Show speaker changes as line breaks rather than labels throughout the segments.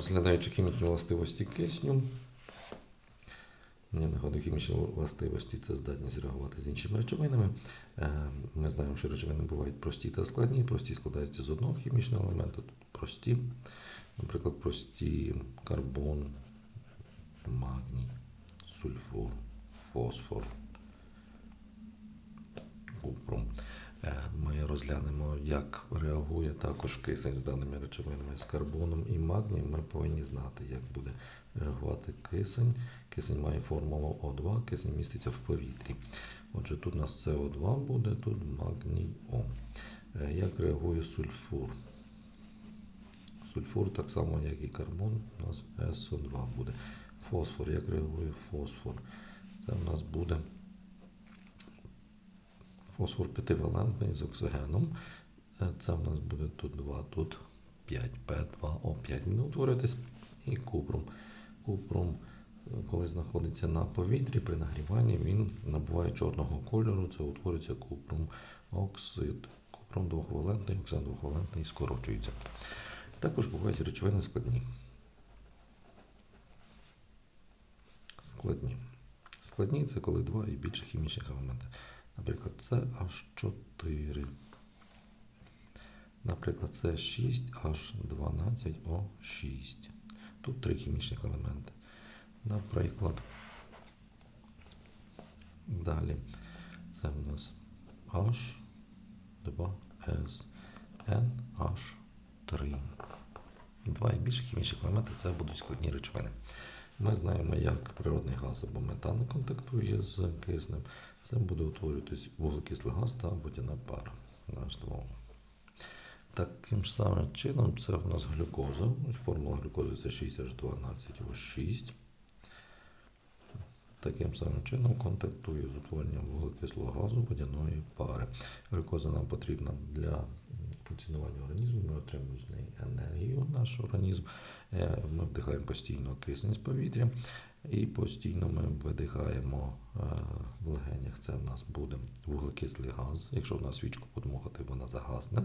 Розглядаючи хімічні властивості кисню, я нагадую, хімічні властивості це здатність реагувати з іншими речовинами. Е, Ми знаємо, що речовини бувають прості та складні. Прості складаються з одного хімічного елементу, тут прості. Наприклад, прості карбон, магній, сульфур, фосфор, купрум. Е, Ми розглянемо, як реагує також кисень з даними речовинами з карбоном і магнієм. Ми повинні знати, як буде реагувати кисень. Кисень має формулу О2, кисень міститься в повітрі. Отже, тут у нас СО2 буде, тут магній О. Е, Як реагує сульфур? Сульфур так само, як і карбон, у нас СО2 буде. Фосфор, як реагує фосфор? Це у нас буде фосфор п'ятивалентний з оксигеном. Е, Це в нас буде тут 2, тут 5, P2O5 буде утворюватись. І купрум. Купрум, е, коли знаходиться на повітрі, при нагріванні він набуває чорного кольору, це утворюється купрум оксид. Купрум двохвалентний, оксид двохвалентний скорочується. Також бувають речовини складні. Складні. Складні це коли два і більше хімічних елементів. Наприклад, CH4. Наприклад, С6H12O6. Тут три хімічних елементи. Наприклад, далі це в нас H2SNH3. Два і більше хімічних елементів це будуть складні речовини. Ми знаємо, як природний газ або метан контактує з киснем. Це буде утворюватись вуглекислий газ та водяна пара. Таким ж самим чином це в нас глюкоза. Формула глюкози це 6H12O6. Таким самим чином контактує з утворенням вуглекислого газу водяної пари. Глюкоза нам потрібна для функціонування організму, ми отримуємо з неї енергію, наш організм. Е, Ми вдихаємо постійно кисень з повітря і постійно ми видихаємо е, в легенях. Це в нас буде вуглекислий газ. Якщо в нас свічку подмухати, вона загасне.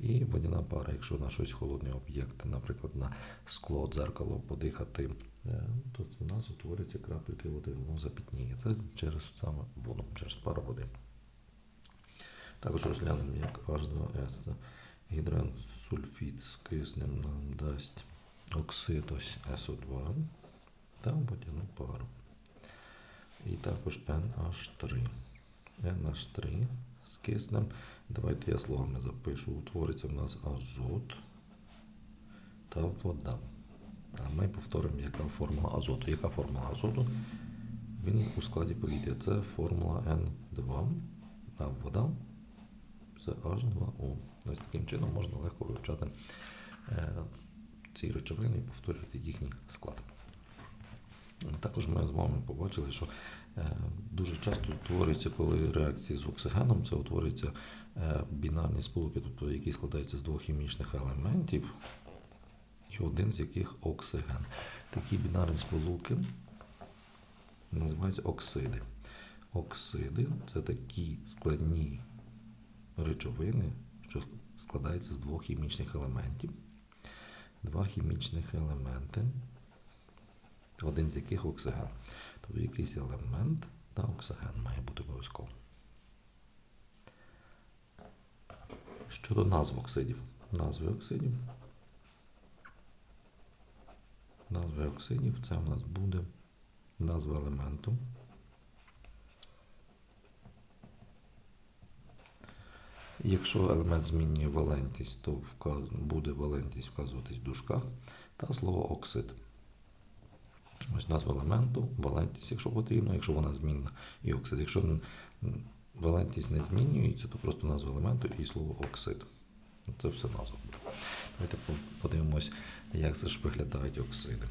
І водяна пара, якщо на щось холодний об'єкт, наприклад, на скло, дзеркало подихати, е, то в нас утворюються крапельки води, воно запітніє. Це через саме воду, через пару води. Також розглянемо, як H2S це гідросульфід з киснем нам дасть оксид ось SO2 та водяну пару. І також NH3. NH3 з киснем. Давайте я словами запишу. Утвориться в нас азот та вода. А ми повторимо, яка формула азоту. Яка формула азоту? Він у складі повітря. Це формула N2, а вода це H2O. Ось таким чином можна легко вивчати е, ці речовини і повторювати їхній склад. Також ми з вами побачили, що е, дуже часто утворюються, коли реакції з оксигеном, це утворюються е, бінарні сполуки, тобто які складаються з двох хімічних елементів, і один з яких оксиген. Такі бінарні сполуки називаються оксиди. Оксиди це такі складні речовини, що складаються з двох хімічних елементів. Два хімічних елементи, один з яких оксиген. Тобто якийсь елемент та оксиген має бути обов'язково. Щодо назв оксидів. Назви оксидів. Назви оксидів це у нас буде назва елементу. Якщо елемент змінює валентність, то буде валентність вказуватись в дужках та слово оксид. Ось назва елементу, валентність, якщо потрібно, якщо вона змінна, і оксид. Якщо валентність не змінюється, то просто назва елементу і слово оксид. Це все назва буде. Давайте подивимось, як це ж виглядають оксиди.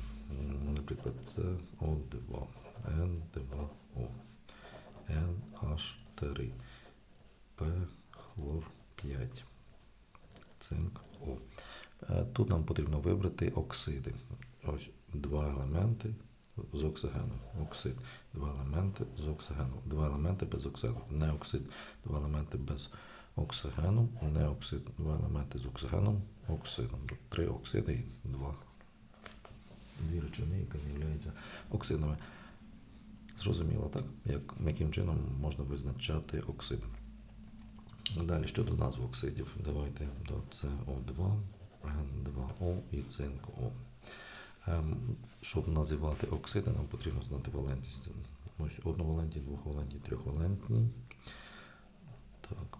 Наприклад, це О2, N2O, NH3, P хлор 5, цинк О. Тут нам потрібно вибрати оксиди. Ось два елементи з оксигеном. Оксид, два елементи з оксигеном. Два елементи без оксиду. Неоксид, два елементи без оксигену. Неоксид, два елементи з оксигеном, оксидом. Три оксиди і два Дві яка не є оксидами. Зрозуміло, так? Як, яким чином можна визначати оксид? Далі щодо назв оксидів, давайте до СО2, Н2O і ЦинКО. Ем, щоб називати оксиди, нам потрібно знати валентність. Ось одновалентні, двохвалентні, трьохвалентні. Так.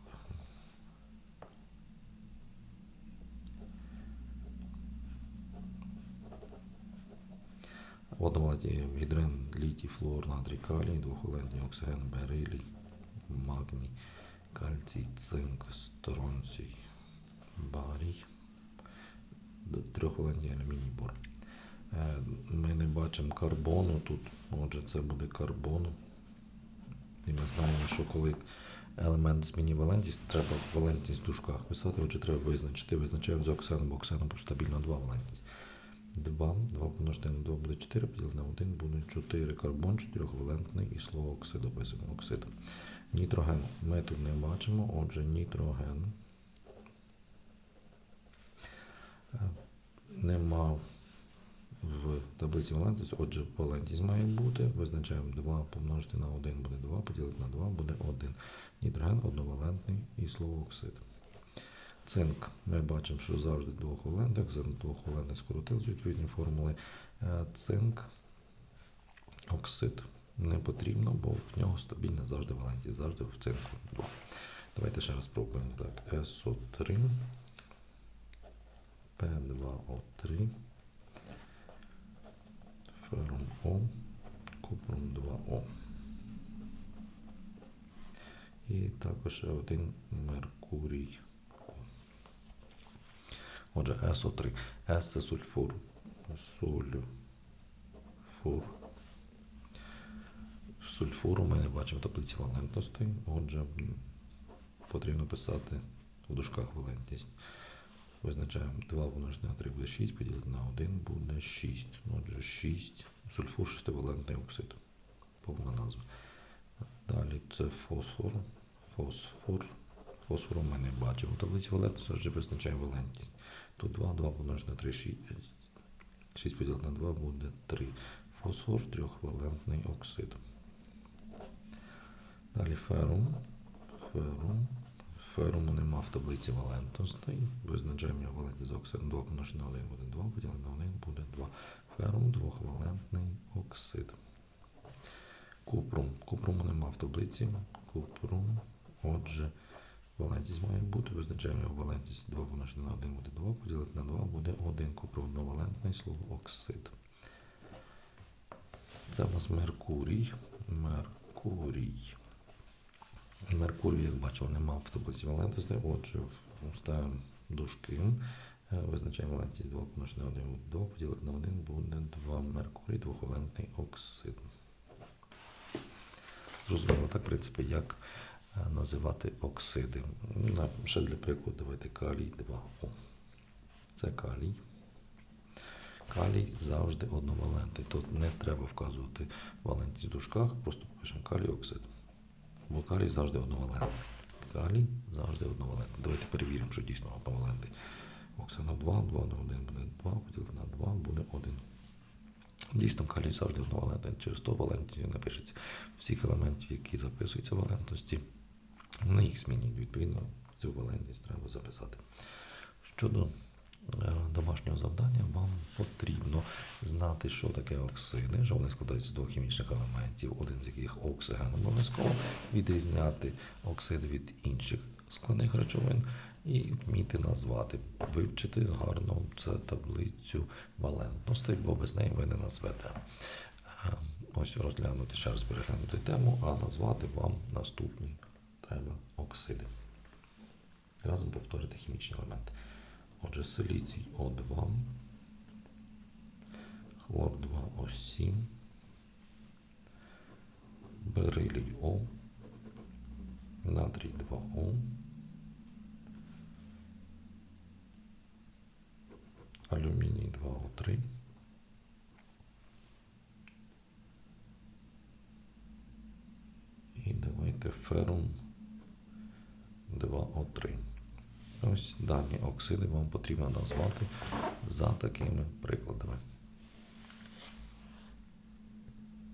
Одновалентні гідрен, літій, флор, натрій, калій, двохвалентні оксиген, берилій, магній, кальцій, цинк, стронцій, барій, трьохвалентні алюміній, бор. Е, Ми не бачимо карбону тут, отже, це буде карбон. І ми знаємо, що коли елемент змінює валентність, треба валентність в дужках писати, отже, треба визначити. Визначаємо з оксеном, бо оксеном стабільно 2 валентність. 2, 2 помножити на 2 буде 4, поділити на 1 буде 4. Карбон 4-валентний і слово оксид описуємо. Оксид. Нітроген ми тут не бачимо, отже, нітроген. Е, Нема в таблиці валентність, отже, валентність має бути. Визначаємо 2 помножити на 1 буде 2, поділити на 2 буде 1. Нітроген одновалентний і слово оксид. Цинк. Ми бачимо, що завжди двохвалентних, за двохвалентних скоротили з відповідні формули. Е, Цинк, оксид не потрібно, бо в нього стабільна завжди валентність, завжди в цинку 2. Давайте ще раз спробуємо. Так, СО3, П2О3 ферум О, купром 2О. І також ще один Меркурій. Отже, СО3. С це сульфур. Сульфур. Сульфуру ми не бачимо в таблиці валентності. Отже, потрібно писати в дужках валентність. Визначаємо 2 помножити на 3 буде 6, поділити на 1 буде 6. Отже, 6. Сульфур шестивалентний оксид. Повна назва. Далі це фосфор. Фосфор. Фосфору ми не бачимо. В таблиці валентності вже визначаємо валентність. Тут 2, 2 помножити на 3, 6. 6 поділити на 2 буде 3. Фосфор трьохвалентний оксид. Далі ферум. Ферум. Феруму нема в таблиці валентностей. Визначаємо його валентність з оксидом 2 помножити на 1 буде 2, поділити на 1 буде 2. Ферум двохвалентний оксид. Купрум. Купруму нема в таблиці. Купрум. Отже, валентність має бути. Визначаємо його валентність 2 помножити на 1 буде 2, поділити на 2 буде 1. Купрум одновалентний слово оксид. Це в нас Меркурій. Меркурій. Меркурій, як бачимо, нема в таблиці валентності. Отже, ставимо дужки. Визначаємо валентність 2 помножити на 1 буде 2, поділити на 1 буде 2 Меркурій, двохвалентний оксид. Зрозуміло, так, в принципі, як називати оксиди. Ще для прикладу, давайте калій 2О. Це калій. Калій завжди одновалентний. Тут не треба вказувати валентність в дужках, просто пишемо калій оксид. Бо калій завжди одновалентний. Калій завжди одновалентний. Давайте перевіримо, що дійсно одновалентний. Оксана 2, 2 на 1 буде 2, поділити на 2 буде 1. Дійсно, калій завжди одновалентний. Через то валентність напишеться всіх елементів, які записуються в валентності. Вони їх змінюють. Відповідно, цю валентність треба записати. Щодо домашнього завдання, вам потрібно знати, що таке оксиди, що вони складаються з двох хімічних елементів, один з яких оксиген обов'язково, відрізняти оксиди від інших складних речовин і вміти назвати, вивчити гарно цю таблицю валентностей, бо без неї ви не назвете. Ось розглянути, ще раз переглянути тему, а назвати вам наступні треба оксиди. Разом повторити хімічні елементи. Отже, силіцій О2, хлор 2О7, берилій О, натрій 2О, алюміній 2О3, і давайте ферум 2О3. Ось дані оксиди вам потрібно назвати за такими прикладами.